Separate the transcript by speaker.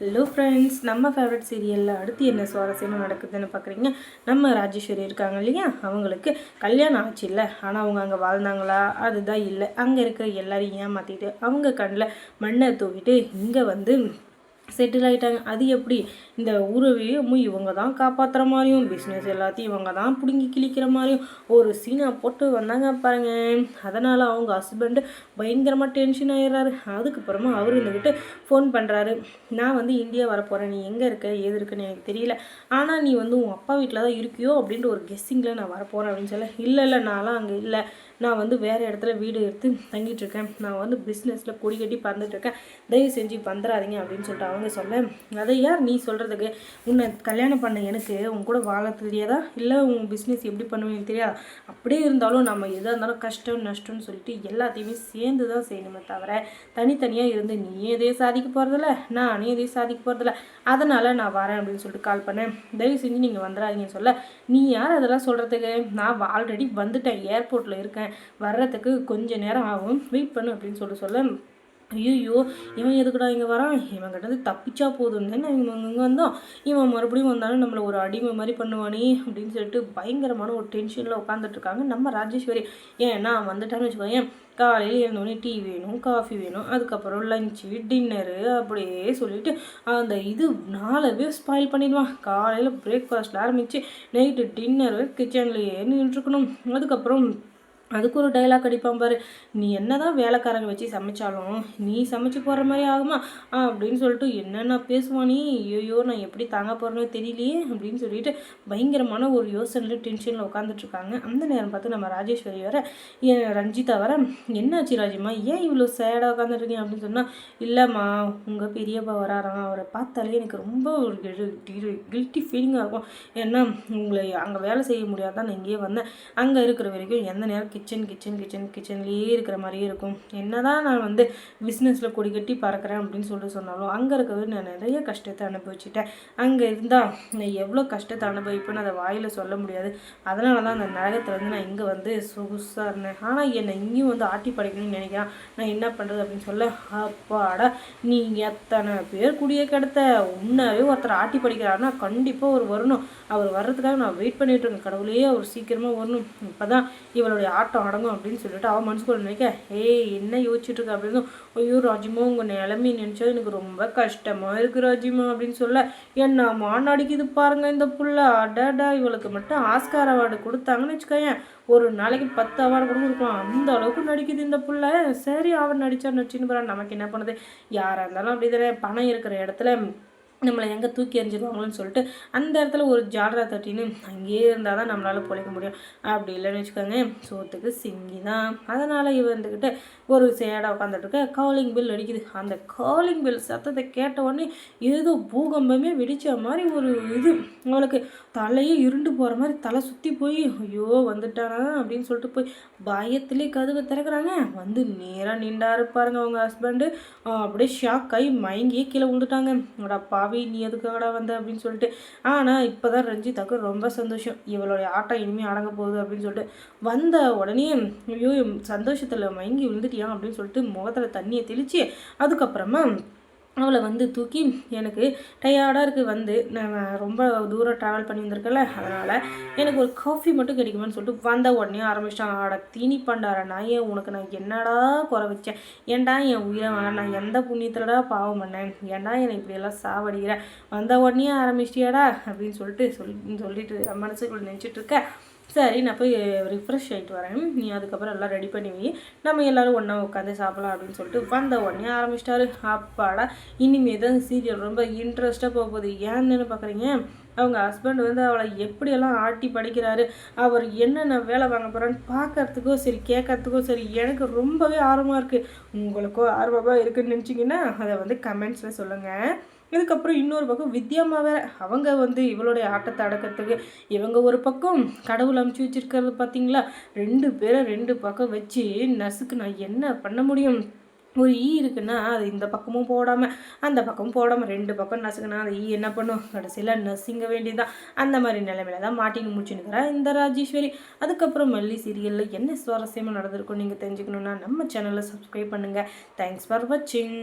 Speaker 1: Hello friends நம்ம favourite சீரியலில் அடுத்து என்ன சுவாரஸ்யமாக நடக்குதுன்னு பார்க்குறீங்க நம்ம ராஜேஸ்வரி இருக்காங்க இல்லையா? அவங்களுக்கு கல்யாணம் ஆச்சு இல்லை. ஆனால் அவங்க அங்கே வாழ்ந்தாங்களா? அதுதான் இல்லை. அங்கே இருக்கிற எல்லாரையும் ஏமாற்றிட்டு அவங்க கண்ணில் மண்ணை தூக்கிட்டு இங்கே வந்து செட்டில் ஆகிட்டாங்க அது எப்படி? இந்த உறவையும் இவங்க தான் காப்பாற்றுற மாதிரியும் பிஸ்னஸ் எல்லாத்தையும் இவங்க தான் பிடுங்கி கிழிக்கிற மாதிரியும் ஒரு சீனை போட்டு வந்தாங்க பாருங்க. அதனால் அவங்க ஹஸ்பண்டு பயங்கரமாக டென்ஷன் ஆகிடுறாரு அதுக்கப்புறமா அவர் இருந்துக்கிட்டு ஃபோன் பண்ணுறாரு நான் வந்து இந்தியா வரப்போகிறேன் நீ எங்கே இருக்க? ஏது இருக்குன்னு எனக்கு தெரியல. ஆனால் நீ வந்து உன் அப்பா வீட்டில் தான் இருக்கியோ அப்படின்ட்டு ஒரு கெஸ்ஸிங்கில் நான் வரப்போகிறேன் அப்படின்னு சொல்ல இல்லை இல்லை நான்லாம் அங்கே இல்லை. நான் வந்து வேறு இடத்துல வீடு எடுத்து தங்கிட்டுருக்கேன் நான் வந்து பிஸ்னஸில் கொடி கட்டி பறந்துட்டுருக்கேன் தயவு செஞ்சு வந்துடாதீங்க அப்படின்னு சொல்லிட்டு அவங்க சொல்ல அதை யார் நீ சொல்கிறதுக்கு உன்னை கல்யாணம் பண்ண எனக்கு உன் கூட வாழ தெரியாதா? இல்லை உன் பிஸ்னஸ் எப்படி பண்ணுவேன்னு தெரியாதா? அப்படியே இருந்தாலும் நம்ம எதாக இருந்தாலும் கஷ்டம் நஷ்டம்னு சொல்லிட்டு எல்லாத்தையுமே சேர்ந்து தான் செய்யணுமே தவிர தனித்தனியாக இருந்து நீ எதையும் சாதிக்க போகிறதில்ல நானே எதையும் சாதிக்க போகிறதில்ல அதனால் நான் வரேன் அப்படின்னு சொல்லிட்டு கால் பண்ணேன். தயவு செஞ்சு நீங்கள் வந்துடாதீங்கன்னு சொல்ல நீ யார் அதெல்லாம் சொல்கிறதுக்கு நான் ஆல்ரெடி வந்துட்டேன். ஏர்போர்ட்டில் இருக்கேன். வர்றதுக்கு கொஞ்சம் நேரம் ஆகும். வெயிட் பண்ணு அப்படின்னு சொல்லிட்டு சொல்ல. ஐயோ இவன் எதுக்குடா இங்கே வரான்? இவன் கிட்ட தப்பிச்சா போதும் தானே? இவன் இங்கே வந்தோம் இவன் மறுபடியும் வந்தாலும் நம்மளை ஒரு அடிமை மாதிரி பண்ணுவானே அப்படின்னு சொல்லிட்டு பயங்கரமான ஒரு டென்ஷனில் உட்காந்துட்ருக்காங்க நம்ம ராஜேஸ்வரி. ஏன் நான் வந்துட்டான்னு வச்சுக்கோங்க காலையில் இருந்தோடனே டீ வேணும் காஃபி வேணும் அதுக்கப்புறம் லஞ்சு டின்னரு அப்படியே சொல்லிட்டு அந்த இது நாலவே ஸ்பாயில் பண்ணிடுவான். காலையில் பிரேக்ஃபாஸ்ட்டில் ஆரம்பித்து நைட்டு டின்னர் கிச்சன்லேயே நின்றுருக்கணும் அதுக்கப்புறம் அதுக்கு ஒரு டைலாக் அடிப்பான் பாரு. நீ என்ன தான் வேலைக்காரங்க வச்சு சமைச்சாலும் நீ சமைச்சு போடுற மாதிரி ஆகுமா? அப்படின்னு சொல்லிட்டு என்னென்ன பேசுவானே ஐயோ நான் எப்படி தாங்க போகிறேன்னு தெரியலையே அப்படின்னு சொல்லிட்டு பயங்கரமான ஒரு யோசனையில் டென்ஷனில் உட்காந்துட்ருக்காங்க அந்த நேரம் பார்த்து நம்ம ராஜேஸ்வரி வர ரஞ்சிதா வர என்னாச்சு ராஜிம்மா ஏன் இவ்வளோ சேடாக உட்காந்துருக்கீங்க அப்படின்னு சொன்னால் இல்லைம்மா உங்கள் பெரியப்பா வராராம். அவரை பார்த்தாலே எனக்கு ரொம்ப ஒரு கில்ட்டி ஃபீலிங்காக இருக்கும். ஏன்னா உங்களை அங்கே வேலை செய்ய முடியாதான் நான் இங்கேயே வந்தேன். அங்கே இருக்கிற வரைக்கும் எந்த நேரம் கிச்சன் கிச்சன் கிச்சன் கிச்சன்லேயே இருக்கிற மாதிரியே இருக்கும். என்ன தான் நான் வந்து பிஸ்னஸில் கொடி கட்டி பறக்கிறேன் அப்படின்னு சொல்லிட்டு சொன்னாலும் அங்கே இருக்கிறது நான் நிறைய கஷ்டத்தை அனுபவிச்சிட்டேன். அங்கே இருந்தால் நான் எவ்வளோ கஷ்டத்தை அனுபவிப்பேன்னு அதை வாயில் சொல்ல முடியாது. அதனால தான் அந்த நரகத்துலேருந்து நான் இங்கே வந்து சொகுசாக இருந்தேன். ஆனால் என்னை இங்கேயும் வந்து ஆட்டி படைக்கணும்னு நினைக்கிறேன். நான் என்ன பண்ணுறது அப்படின்னு சொல்ல அப்பாடா நீ எத்தனை பேர் குடிய கிடத்த? உன்னாவே ஒருத்தர் ஆட்டி படிக்கிறாருன்னா கண்டிப்பாக ஒரு வரணும். அவர் வர்றதுக்காக நான் வெயிட் பண்ணிட்டு இருக்கேன். கடவுளையே அவர் சீக்கிரமாக வரணும். இப்போ தான் இவளுடைய ஆட்டம் ஆட்டம் அடங்கும் அப்படின்னு சொல்லிட்டு அவன் மனசுக்குள்ள நினைக்க ஏய் என்ன யோசிச்சுட்டு இருக்க? அப்படின்னு ஐயோ ராஜிமா உங்கள் நிலைமை நினச்சா எனக்கு ரொம்ப கஷ்டமாக இருக்குது ராஜிமா அப்படின்னு சொல்ல என்னம்மா நடிக்குது பாருங்க இந்த புள்ள. அடடா இவளுக்கு மட்டும் ஆஸ்கார் அவார்டு கொடுத்தாங்கன்னு வச்சுக்கோங்க ஒரு நாளைக்கு பத்து அவார்டு கூட அந்த அளவுக்கு நடிக்குது இந்த புள்ள. சரி அவன் நடிச்சா நடிச்சுன்னு போகிறான் நமக்கு என்ன பண்ணுது? யாராக இருந்தாலும் அப்படி தானே பணம் இருக்கிற இடத்துல நம்மளை எங்கே தூக்கி எறிஞ்சிருவாங்களோன்னு சொல்லிட்டு அந்த இடத்துல ஒரு ஜாடரா தட்டின்னு அங்கேயே இருந்தால் தான் நம்மளால் பொழைக்க முடியும். அப்படி இல்லைன்னு வச்சுக்கோங்க. சோத்துக்கு சிங்கி தான். அதனால் இவ வந்துக்கிட்டு ஒரு சேடாக உட்காந்துட்டு காலிங் பில் அடிக்குது. அந்த காலிங் பில் சத்தத்தை கேட்ட உடனே ஏதோ பூகம்பமே வெடித்த மாதிரி ஒரு இது. அவளுக்கு தலையே இருண்டு போகிற மாதிரி தலை சுற்றி போய் ஐயோ வந்துட்டானா? அப்படின்னு சொல்லிட்டு போய் பயத்துலேயே கதவை திறக்கிறாங்க. வந்து நேராக நின்றாரு இருப்பாருங்க அவங்க ஹஸ்பண்டு அப்படியே ஷாக் ஆகி மயங்கியே கீழே விழுந்துட்டாங்க. அப்பா பாவி நீ எதுக்காகடா வந்த அப்படின்னு சொல்லிட்டு ஆனால் இப்போ தான் ரஞ்சிதாக்கு ரொம்ப சந்தோஷம். இவளுடைய ஆட்டம் இனிமேல் அடங்க போகுது அப்படின்னு சொல்லிட்டு வந்த உடனே ஐயோ சந்தோஷத்தில் மயங்கி விழுந்துட்டியா அப்படின்னு சொல்லிட்டு முகத்தில் தண்ணியை தெளித்து அதுக்கப்புறமா அவளை வந்து தூக்கி எனக்கு டயர்டாக இருக்குது வந்து நான் ரொம்ப தூரம் ட்ராவல் பண்ணி வந்திருக்கல அதனால் எனக்கு ஒரு காஃபி மட்டும் கிடைக்குமான்னு சொல்லிட்டு வந்த உடனே ஆரம்பிச்சிட்டாங்க. ஆட தீனி பண்டார நான் ஏன் உனக்கு நான் என்னடா குறை வச்சேன் ஏன்டா என் உயிரை வாங்க நான் எந்த புண்ணியத்தில்டா பாவம் பண்ணேன்? ஏன்டா என்னை இப்படியெல்லாம் சாவடிக்கிறேன் வந்த உடனே ஆரம்பிச்சிட்டியாடா? அப்படின்னு சொல்லிட்டு சொல் சொல்லிட்டு மனசுக்குள்ளே நினச்சிட்டு சரி நான் போய் ரிஃப்ரெஷ் ஆகிட்டு வரேன். நீ அதுக்கப்புறம் எல்லாம் ரெடி பண்ணி வை. நம்ம எல்லோரும் ஒன்றா உட்காந்து சாப்பிடலாம் அப்படின்னு சொல்லிட்டு வந்த உடனே ஆரம்பிச்சிட்டாரு. அப்பாடா இனிமேல் தான் சீரியல் ரொம்ப இன்ட்ரெஸ்ட்டாக போக போகுது. ஏன்னு பார்க்குறீங்க அவங்க ஹஸ்பண்ட் வந்து அவளை எப்படியெல்லாம் ஆட்டி படிக்கிறாரு? அவர் என்னென்ன வேலை வாங்க போகிறான்னு பார்க்கறதுக்கோ சரி கேட்கறதுக்கோ சரி எனக்கு ரொம்பவே ஆர்வமாக இருக்குது உங்களுக்கோ ஆர்வமாக இருக்குன்னு நினச்சிங்கன்னா அதை வந்து கமெண்ட்ஸில் சொல்லுங்கள் இதுக்கப்புறம் இன்னொரு பக்கம் வித்யாமா வேற அவங்க வந்து இவளுடைய ஆட்டத்தை அடக்கிறதுக்கு இவங்க ஒரு பக்கம் கடவுள் அமுச்சு வச்சிருக்கிறது பார்த்தீங்களா ரெண்டு பேரை ரெண்டு பக்கம் வச்சு நர்ஸுக்கு நான் என்ன பண்ண முடியும்? ஒரு ஈ இருக்குன்னா அது இந்த பக்கமும் போடாமல் அந்த பக்கமும் போடாமல் ரெண்டு பக்கம் நசுக்கினா அந்த ஈ என்ன பண்ணும்? கடைசியில் நசுங்க வேண்டியதான் அந்த மாதிரி நிலைமையில தான் மாட்டின்னு முடிச்சுன்னுக்கிறா இந்த ராஜேஸ்வரி. அதுக்கப்புறம் மல்லி சீரியலில் என்ன சுவாரஸ்யமாக நடந்திருக்கும் நீங்கள் தெரிஞ்சுக்கணுன்னா நம்ம சேனலை சப்ஸ்கிரைப் பண்ணுங்கள் தேங்க்ஸ் ஃபார் வாட்சிங்